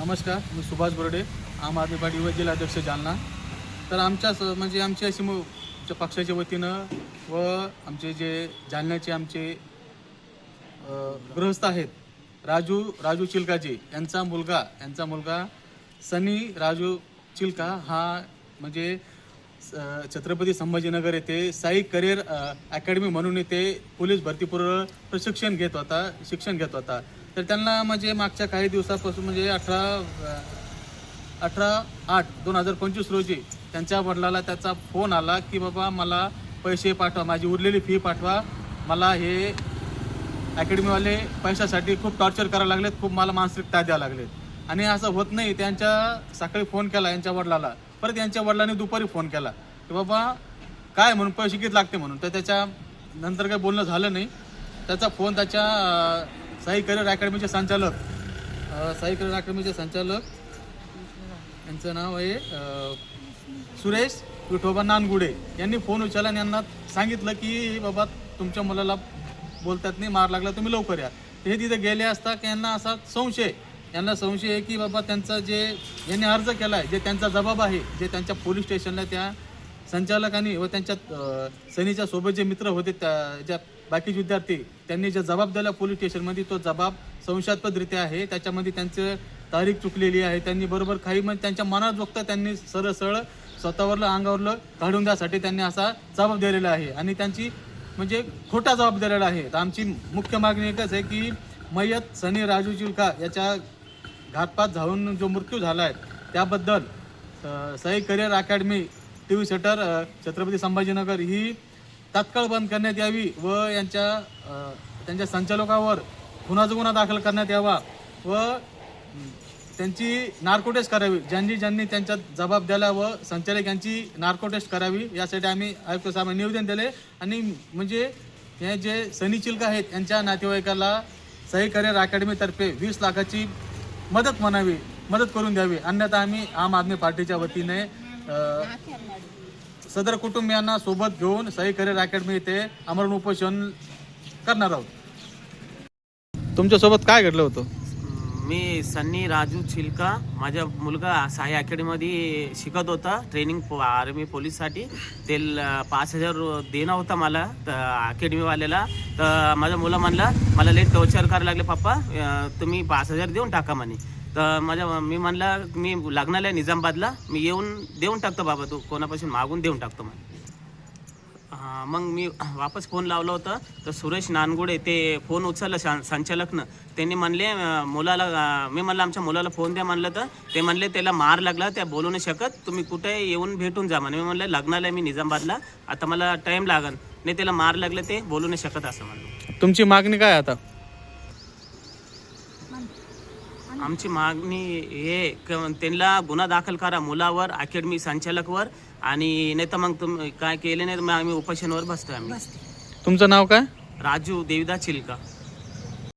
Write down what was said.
नमस्कार मी सुभाष बर्डे आम आदमी पार्टी युवा जिल्हाध्यक्ष जालना. तर आमच्या स म्हणजे आमची अशी आमच्या पक्षाच्या वतीनं व आमचे जे जालन्याचे आमचे गृहस्थ आहेत राजू राजू चिलकाजी यांचा मुलगा यांचा मुलगा सनी राजू चिलका हा म्हणजे स- छत्रपती संभाजीनगर येथे साई करिअर अकॅडमी म्हणून येथे पोलीस भरतीपूर्व प्रशिक्षण घेत होता शिक्षण घेत होता. तर त्यांना म्हणजे मागच्या काही दिवसापासून म्हणजे अठरा अठरा आठ दोन हजार पंचवीस रोजी त्यांच्या वडिलाला त्याचा फोन आला की बाबा मला पैसे पाठवा माझी उरलेली फी पाठवा. मला हे अकॅडमीवाले पैशासाठी खूप टॉर्चर करायला लागलेत खूप मला मानसिक त्रास द्यायला लागलेत. आणि असं होत नाही त्यांच्या सकाळी फोन केला यांच्या वडिलाला. परत यांच्या वडिलांनी दुपारी फोन केला की बाबा काय म्हणून पैसे किती लागते म्हणून. तर त्याच्या नंतर काही बोलणं झालं नाही. त्याचा फोन त्याच्या साई करिअर अकॅडमीचे संचालक अं, साई करिअर अकॅडमीचे संचालक. यांचं नाव आहे सुरेश विठोबा नानगुडे. यांनी फोन उचलला आणि यांना सांगितलं की बाबा तुमच्या मुलाला बोलतात नाही मार लागला तुम्ही लवकर या. ते तिथे गेले असता की यांना असा संशय यांना संशय आहे की बाबा त्यांचा जे यांनी अर्ज केला आहे जे त्यांचा जबाब आहे जे त्यांच्या पोलीस स्टेशनला त्या संचालकांनी व त्यांच्या अं, सोबत जे मित्र होते त्या ज्या बाकीचे विद्यार्थी त्यांनी जे जबाब दिला पोलीस स्टेशनमध्ये तो जबाब संशयास्पदरित्या आहे. त्याच्यामध्ये त्यांचं तारीख चुकलेली आहे. त्यांनी बरोबर काही म्हणजे त्यांच्या मनात बघता त्यांनी सरळ सरळ स्वतःवरलं अंगावरलं काढून द्यासाठी त्यांनी असा जबाब दिलेला आहे. आणि त्यांची म्हणजे खोटा जबाब दिलेला आहे. तर आमची मुख्य मागणी एकच आहे की मयत सनी राजू चिलका याच्या घातपात जाऊन जो मृत्यू झाला आहे त्याबद्दल Sai career academy T V shutter Chhatrapati Sambhajinagar ही तात्काळ बंद करण्यात यावी व यांच्या त्यांच्या संचालकावर गुन्हाचा गुन्हा दाखल करण्यात यावा व त्यांची नार्को टेस्ट करावी. ज्यांनी ज्यांनी त्यांच्यात जबाब दिला व संचालक यांची नार्को टेस्ट करावी यासाठी आम्ही आयुक्त साहेबांना निवेदन दिले आणि म्हणजे हे जे सनी चिल्क आहेत यांच्या नातेवाईकाला सही करिअर अकॅडमीतर्फे वीस लाखाची मदत म्हणावी मदत करून द्यावी. अन्यथा आम्ही आम आदमी पार्टीच्या वतीने सदर कुटुंबियांना सोबत घेऊन सही करिअर अकॅडमी येथे आमरण उपोषण करणार आहोत. तुमच्यासोबत काय घडलं होतं? मी सन्नी राजू छिलका माझा मुलगा साई अकॅडमीमध्ये शिकत होता ट्रेनिंग पो- आर्मी पोलीससाठी ते पाच हजार देणं होता मला तर अकॅडमीवाल्याला. तर माझ्या मुलं म्हणला मला लेट टॉर्चर करायला लागले पप्पा तुम्ही पाच हजार देऊन टाका म्हणे. तर माझ्या मी म्हणला मी लग्नाला आहे मी येऊन देऊन टाकतो बाबा तू कोणापासून मागून देऊन टाकतो मग मग मी वापस फोन लावला होता तर सुरेश नानगुडे ते फोन उचललं सं- संचालकनं. त्यांनी म्हणले मुलाला मी म्हणलं आमच्या मुलाला फोन द्या म्हणलं तर. ते म्हणले त्याला मार लागला त्या बोलू नाही शकत. तुम्ही कुठे येऊन भेटून जा म्हणे. मी म्हणलं लग्नाला आहे मी निजामबादला. आता मला टाईम लागन. नाही त्याला मार लागलं ते बोलू नाही शकत असं म्हणलं. तुमची मागणी काय आता? आमची मागणी हे त्यांना गुन्हा दाखल करा मुलावर अकॅडमी संचालकवर आणि नाही तर मग तुम्ही काय केले नाही तर मग आम्ही उपोषणावर बसतोय आम्ही. तुमचं नाव काय? राजू देविदा चिलका.